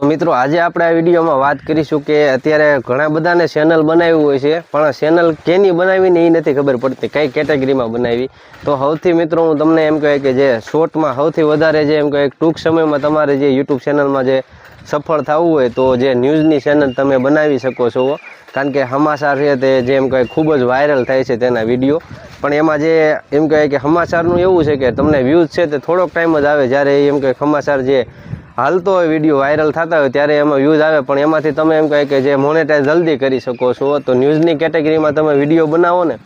તો મિત્રો, આજે આપણે આ વિડીયોમાં વાત કરીશું કે અત્યારે ઘણા બધાને ચેનલ બનાવ્યું હોય છે, પણ ચેનલ કેની બનાવીને એ નથી ખબર પડતી, કઈ કેટેગરીમાં બનાવી. તો સૌથી મિત્રો, હું તમને એમ કહે કે જે શોર્ટમાં સૌથી વધારે જે એમ કહે, ટૂંક સમયમાં તમારે જે યુટ્યુબ ચેનલમાં જે સફળ થવું હોય, તો જે ન્યૂઝની ચેનલ તમે બનાવી શકો છો. કારણ કે હમાસાર છે તે જે એમ કહે, ખૂબ જ વાયરલ થાય છે તેના વીડિયો. પણ એમાં જે એમ કહે કે હમાસારનું એવું છે કે તમને વ્યૂઝ છે તે થોડોક ટાઈમ જ આવે, જ્યારે એમ કહે હમાસાર જે હાલતો હોય વીડિયો વાયરલ થતા હોય ત્યારે એમાં વ્યૂઝ આવે, પણ એમાંથી તમે એમ કહે કે જે મોનેટાઈઝ જલ્દી કરી શકો છો, તો ન્યૂઝની કેટેગરીમાં તમે વીડિયો બનાવો ને,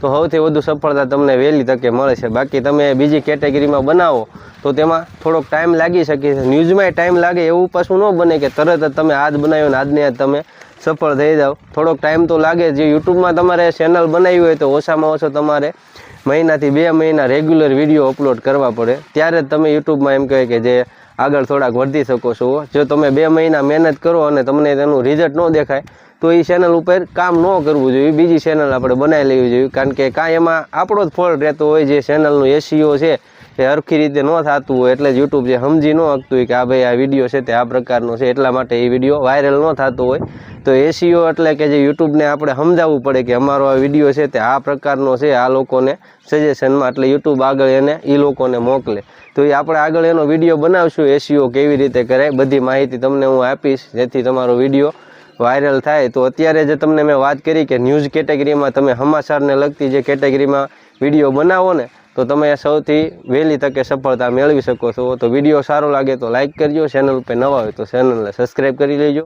તો સૌથી વધુ સફળતા તમને વહેલી તકે મળે છે. બાકી તમે બીજી કેટેગરીમાં બનાવો, તો તેમાં થોડોક ટાઈમ લાગી શકે છે. ન્યૂઝમાંય ટાઈમ લાગે એવું પાછું ન બને કે તરત જ તમે આજ બનાવ્યો ને આજને આજ તમે સફળ થઈ જાઓ. થોડોક ટાઈમ તો લાગે, જે યુટ્યુબમાં તમારે ચેનલ બનાવી હોય તો ઓછામાં ઓછો તમારે મહિનાથી બે મહિના રેગ્યુલર વીડિયો અપલોડ કરવા પડે. ત્યારે જ તમે યુટ્યુબમાં એમ કહે કે જે આગળ થોડાક વધી શકો છો. જો તમે બે મહિના મહેનત કરો અને તમને તેનું રિઝલ્ટ ન દેખાય, તો એ ચેનલ ઉપર કામ ન કરવું જોઈએ. બીજી ચેનલ આપણે બનાવી લેવી જોઈએ. કારણ કે કાંઈ એમાં આપણો જ ફળ રહેતો હોય જે ચેનલનું એસીઓ છે એ હરખી રીતે ન થતું હોય એટલે જ યુટ્યુબ જે સમજી ન શકતું હોય કે આ ભાઈ આ વીડિયો છે તે આ પ્રકારનો છે, એટલા માટે એ વીડિયો વાયરલ ન થતો હોય. તો એસીઓ એટલે કે જે યુટ્યુબને આપણે સમજાવવું પડે કે અમારો આ વીડિયો છે તે આ પ્રકારનો છે, આ લોકોને સજેશનમાં એટલે યુટ્યુબ આગળ એને એ લોકોને મોકલે. તો એ આપણે આગળ એનો વીડિયો બનાવશું એસીઓ કેવી રીતે કરે, બધી માહિતી તમને હું આપીશ, જેથી તમારો વીડિયો વાયરલ થાય. તો અત્યારે જે તમને મેં વાત કરી કે ન્યૂઝ કેટેગરીમાં તમે સમાચારને લગતી જે કેટેગરીમાં વીડિયો બનાવો ને તો તમે સૌથી વહેલી તકે સફળતા મેળવી શકો છો. તો વીડિયો સારો લાગે તો લાઇક કરજો. ચેનલ ઉપર નવા હોય તો ચેનલને સબસ્ક્રાઈબ કરી લેજો.